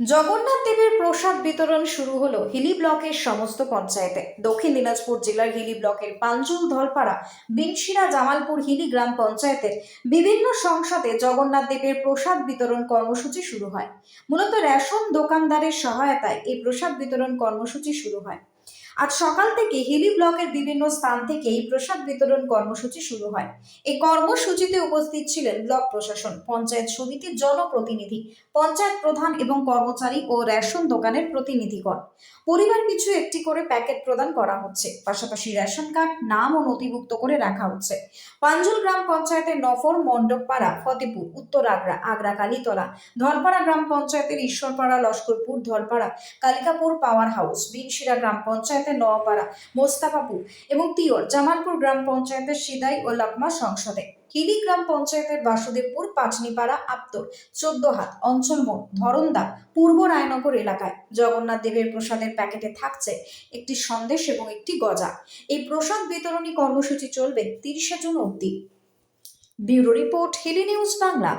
জগন্নাথ দেবের প্রসাদ বিতরণ শুরু হলো হিলি ব্লকের সমস্ত পঞ্চায়েতে। দক্ষিণ দিনাজপুর জেলার হিলি ব্লকের পাঞ্জুল ধলপাড়া, বিনশিরা, জামালপুর, হিলি গ্রাম পঞ্চায়েতের বিভিন্ন সংসদে জগন্নাথ দেবের প্রসাদ বিতরণ কর্মসূচি শুরু হয়। মূলত রেশন দোকানদারের সহায়তায় এই প্রসাদ বিতরণ কর্মসূচি শুরু হয়। আজ সকাল থেকে হিলি ব্লকের বিভিন্ন স্থান থেকে এই প্রসাদ বিতরণ কর্মসূচি শুরু হয়। এই কর্মসূচিতে উপস্থিত ছিলেন ব্লক প্রশাসন, পঞ্চায়েত সমিতির জনপ্রতিনিধি, পঞ্চায়েত প্রধান এবং কর্মচারী ও রেশন দোকানের প্রতিনিধিগণ। পরিবার পিছু একটি করে প্যাকেট প্রদান করা হচ্ছে। পাশাপাশি রেশন কার্ড, নাম ও নথিভুক্ত করে রাখা হচ্ছে। পাঞ্জুল গ্রাম পঞ্চায়েতের নফর মণ্ডপপাড়া, ফতেপুর উত্তর আগ্রা আগ্রা কালীতলা ধলপাড়া গ্রাম পঞ্চায়েতের ঈশ্বরপাড়া, লস্করপুর, ধলপাড়া, কালিকাপুর পাওয়ার হাউস, বিনশিরা গ্রাম পঞ্চায়েতের নওয়াপাড়া, মোস্তাফাপুর এবং তিয়র জামালপুর গ্রাম পঞ্চায়েতের সিদাই ও লাকমা সংসদে। হিলি গ্রাম পঞ্চায়েতের বাসুদেবপুর পাটনিপাড়া আপ্তর চোদ্দ হাত অঞ্চল ধরন্দা, পূর্ব রায়নগর এলাকায়। জগন্নাথ দেবের প্রসাদের প্যাকেটে থাকছে একটি সন্দেশ এবং একটি গজা। এই প্রসাদ বিতরণী কর্মসূচি চলবে তিরিশে জুন অবধি। Bureau report, Hili news Bangla.